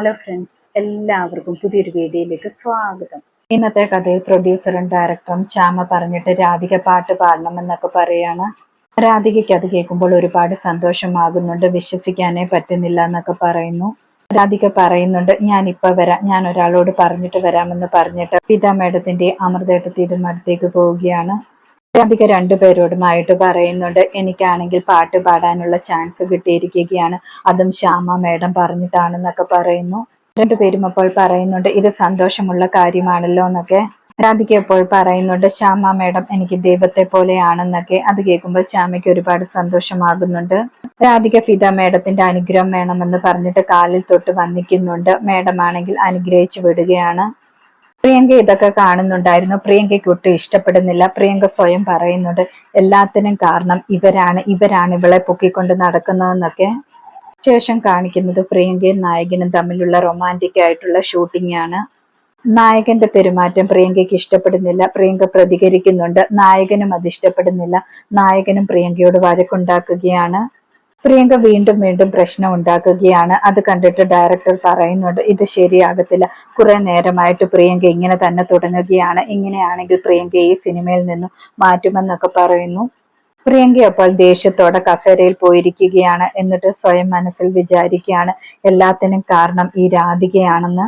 Hello friends എല്ലാവർക്കും പുതിയൊരു വീഡിയോയിലേക്ക് സ്വാഗതം. ഇന്നത്തെ കഥയിൽ പ്രൊഡ്യൂസറും ഡയറക്ടറും ശ്യാമ പറഞ്ഞിട്ട് രാധിക പാട്ട് പാടണമെന്നൊക്കെ പറയാണ്. രാധികയ്ക്ക് അത് കേൾക്കുമ്പോൾ ഒരുപാട് സന്തോഷമാകുന്നുണ്ട് വിശ്വസിക്കാനേ പറ്റുന്നില്ല എന്നൊക്കെ പറയുന്നു. രാധിക പറയുന്നുണ്ട് ഞാൻ ഇപ്പൊ വരാം ഞാൻ ഒരാളോട് പറഞ്ഞിട്ട് വരാമെന്ന് പറഞ്ഞിട്ട് പിതാ മേഡത്തിന്റെ അമൃതേട്ടത്തിയുടെ അടുത്തേക്ക് പോവുകയാണ്. രാധിക രണ്ടുപേരോടുമായിട്ട് പറയുന്നുണ്ട്. എനിക്കാണെങ്കിൽ പാട്ട് പാടാനുള്ള ചാൻസ് കിട്ടിയിരിക്കുകയാണ്. അതും ശ്യാമ മേഡം പറഞ്ഞിട്ടാണെന്നൊക്കെ പറയുന്നു. രണ്ടുപേരും അപ്പോൾ പറയുന്നുണ്ട് ഇത് സന്തോഷമുള്ള കാര്യമാണല്ലോ എന്നൊക്കെ. രാധിക അപ്പോൾ പറയുന്നുണ്ട് ശ്യാമ മേഡം എനിക്ക് ദൈവത്തെ പോലെയാണെന്നൊക്കെ. അത് കേൾക്കുമ്പോൾ ശ്യാമയ്ക്ക് ഒരുപാട് സന്തോഷമാകുന്നുണ്ട്. രാധിക ഫിദ മേഡത്തിന്റെ അനുഗ്രഹം വേണമെന്ന് പറഞ്ഞിട്ട് കാലിൽ തൊട്ട് വന്നിക്കുന്നുണ്ട്. മേഡം ആണെങ്കിൽ അനുഗ്രഹിച്ചു വിടുകയാണ്. പ്രിയങ്ക ഇതൊക്കെ കാണുന്നുണ്ടായിരുന്നു. പ്രിയങ്കയ്ക്ക് ഒട്ടും ഇഷ്ടപ്പെടുന്നില്ല. പ്രിയങ്ക സ്വയം പറയുന്നുണ്ട് എല്ലാത്തിനും കാരണം ഇവരാണ് ഇവരാണ് ഇവളെ പൊക്കിക്കൊണ്ട് നടക്കുന്നതെന്നൊക്കെ. ശേഷം കാണിക്കുന്നത് പ്രിയങ്കയും നായകനും തമ്മിലുള്ള റൊമാന്റിക് ആയിട്ടുള്ള ഷൂട്ടിംഗ് ആണ്. നായകന്റെ പെരുമാറ്റം പ്രിയങ്കയ്ക്ക് ഇഷ്ടപ്പെടുന്നില്ല. പ്രിയങ്ക പ്രതികരിക്കുന്നുണ്ട്. നായകനും അത് ഇഷ്ടപ്പെടുന്നില്ല. നായകനും പ്രിയങ്കയോട് വഴക്കുണ്ടാക്കുകയാണ്. പ്രിയങ്ക വീണ്ടും വീണ്ടും പ്രശ്നം ഉണ്ടാക്കുകയാണ്. അത് കണ്ടിട്ട് ഡയറക്ടർ പറയുന്നുണ്ട് ഇത് ശരിയാകത്തില്ല. കുറെ നേരമായിട്ട് പ്രിയങ്ക ഇങ്ങനെ തന്നെ തുടങ്ങുകയാണ്. ഇങ്ങനെയാണെങ്കിൽ പ്രിയങ്ക ഈ സിനിമയിൽ നിന്നും മാറ്റുമെന്നൊക്കെ പറയുന്നു. പ്രിയങ്ക അപ്പോൾ ദേഷ്യത്തോടെ കസേരയിൽ പോയിരിക്കുകയാണ്. എന്നിട്ട് സ്വയം മനസ്സിൽ വിചാരിക്കുകയാണ് എല്ലാത്തിനും കാരണം ഈ രാധികയാണെന്ന്.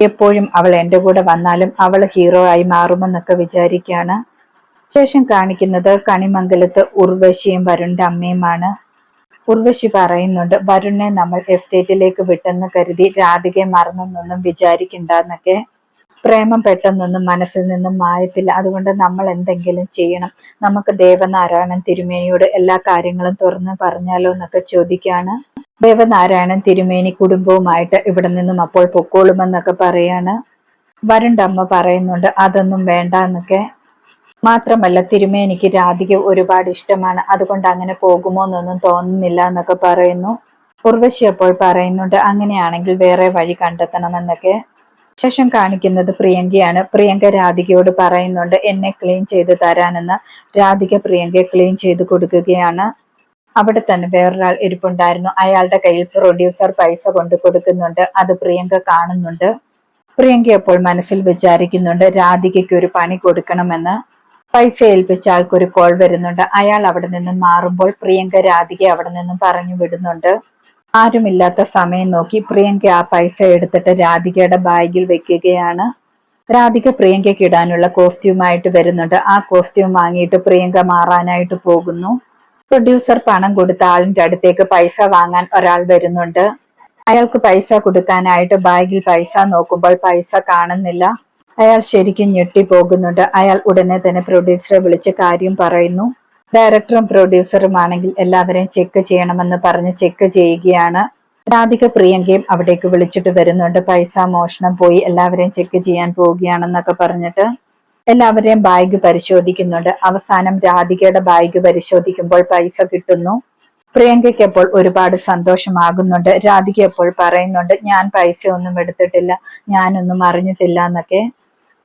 എപ്പോഴും അവൾ എന്റെ കൂടെ വന്നാലും അവൾ ഹീറോ ആയി മാറുമെന്നൊക്കെ വിചാരിക്കുകയാണ്. ശേഷം കാണിക്കുന്നത് കണിമംഗലത്ത് ഉർവശിയും വരുണിന്റെ അമ്മയുമാണ്. ഉർവശി പറയുന്നുണ്ട് വരുണിനെ നമ്മൾ എസ്റ്റേറ്റിലേക്ക് വിട്ടെന്ന് കരുതി രാധികയെ മറന്നൊന്നും വിചാരിക്കണ്ടെന്നൊക്കെ. പ്രേമം പെട്ടെന്നൊന്നും മനസ്സിൽ നിന്നും മായത്തില്ല. അതുകൊണ്ട് നമ്മൾ എന്തെങ്കിലും ചെയ്യണം. നമുക്ക് ദേവനാരായണൻ തിരുമേനിയോട് എല്ലാ കാര്യങ്ങളും തുറന്ന് പറഞ്ഞാലോ എന്നൊക്കെ ചോദിക്കാണ്. ദേവനാരായണൻ തിരുമേനി കുടുംബവുമായിട്ട് ഇവിടെ നിന്നും അപ്പോൾ പൊക്കോളുമെന്നൊക്കെ പറയാണ്. വരുണ്ടമ്മ പറയുന്നുണ്ട് അതൊന്നും വേണ്ട എന്നൊക്കെ മാത്രമല്ല തിരുമേനിക്ക് രാധിക ഒരുപാട് ഇഷ്ടമാണ്. അതുകൊണ്ട് അങ്ങനെ പോകുമോ എന്നൊന്നും തോന്നുന്നില്ല എന്നൊക്കെ പറയുന്നു. ഉർവശി അപ്പോൾ പറയുന്നുണ്ട് അങ്ങനെയാണെങ്കിൽ വേറെ വഴി കണ്ടെത്തണം എന്നൊക്കെ. ശേഷം കാണിക്കുന്നത് പ്രിയങ്കയാണ്. പ്രിയങ്ക രാധികയോട് പറയുന്നുണ്ട് എന്നെ ക്ലീൻ ചെയ്ത് തരാനെന്ന്. രാധിക പ്രിയങ്കയെ ക്ലീൻ ചെയ്ത് കൊടുക്കുകയാണ്. അവിടെ തന്നെ വേറൊരാൾ ഇരിപ്പുണ്ടായിരുന്നു. അയാളുടെ കയ്യിൽ പ്രൊഡ്യൂസർ പൈസ കൊണ്ട് കൊടുക്കുന്നുണ്ട്. അത് പ്രിയങ്ക കാണുന്നുണ്ട്. പ്രിയങ്ക അപ്പോൾ മനസ്സിൽ വിചാരിക്കുന്നുണ്ട് രാധികയ്ക്ക് ഒരു പണി കൊടുക്കണമെന്ന്. പൈസ ഏൽപ്പിച്ച ആൾക്കൊരു കോൾ വരുന്നുണ്ട്. അയാൾ അവിടെ നിന്നും മാറുമ്പോൾ പ്രിയങ്ക രാധിക അവിടെ നിന്നും പറഞ്ഞു വിടുന്നുണ്ട്. ആരുമില്ലാത്ത സമയം നോക്കി പ്രിയങ്ക ആ പൈസ എടുത്തിട്ട് രാധികയുടെ ബാഗിൽ വെക്കുകയാണ്. രാധിക പ്രിയങ്കയ്ക്ക് ഇടാനുള്ള കോസ്റ്റ്യൂമായിട്ട് വരുന്നുണ്ട്. ആ കോസ്റ്റ്യൂം വാങ്ങിയിട്ട് പ്രിയങ്ക മാറാനായിട്ട് പോകുന്നു. പ്രൊഡ്യൂസർ പണം കൊടുത്ത ആളിന്റെ അടുത്തേക്ക് പൈസ വാങ്ങാൻ ഒരാൾ വരുന്നുണ്ട്. അയാൾക്ക് പൈസ കൊടുക്കാനായിട്ട് ബാഗിൽ പൈസ നോക്കുമ്പോൾ പൈസ കാണുന്നില്ല. അയാൾ ശരിക്കും ഞെട്ടിപ്പോകുന്നുണ്ട്. അയാൾ ഉടനെ തന്നെ പ്രൊഡ്യൂസറെ വിളിച്ച് കാര്യം പറയുന്നു. ഡയറക്ടറും പ്രൊഡ്യൂസറും ആണെങ്കിൽ എല്ലാവരെയും ചെക്ക് ചെയ്യണമെന്ന് പറഞ്ഞ് ചെക്ക് ചെയ്യുകയാണ്. രാധിക പ്രിയങ്കയും അവിടേക്ക് വിളിച്ചിട്ട് വരുന്നുണ്ട്. പൈസ മോഷണം പോയി. എല്ലാവരെയും ചെക്ക് ചെയ്യാൻ പോവുകയാണെന്നൊക്കെ പറഞ്ഞിട്ട് എല്ലാവരെയും ബാഗ് പരിശോധിക്കുന്നുണ്ട്. അവസാനം രാധികയുടെ ബാഗ് പരിശോധിക്കുമ്പോൾ പൈസ കിട്ടുന്നു. പ്രിയങ്കയ്ക്ക് അപ്പോൾ ഒരുപാട് സന്തോഷമാകുന്നുണ്ട്. രാധിക അപ്പോൾ പറയുന്നുണ്ട് ഞാൻ പൈസ ഒന്നും എടുത്തിട്ടില്ല. ഞാനൊന്നും അറിഞ്ഞിട്ടില്ല എന്നൊക്കെ.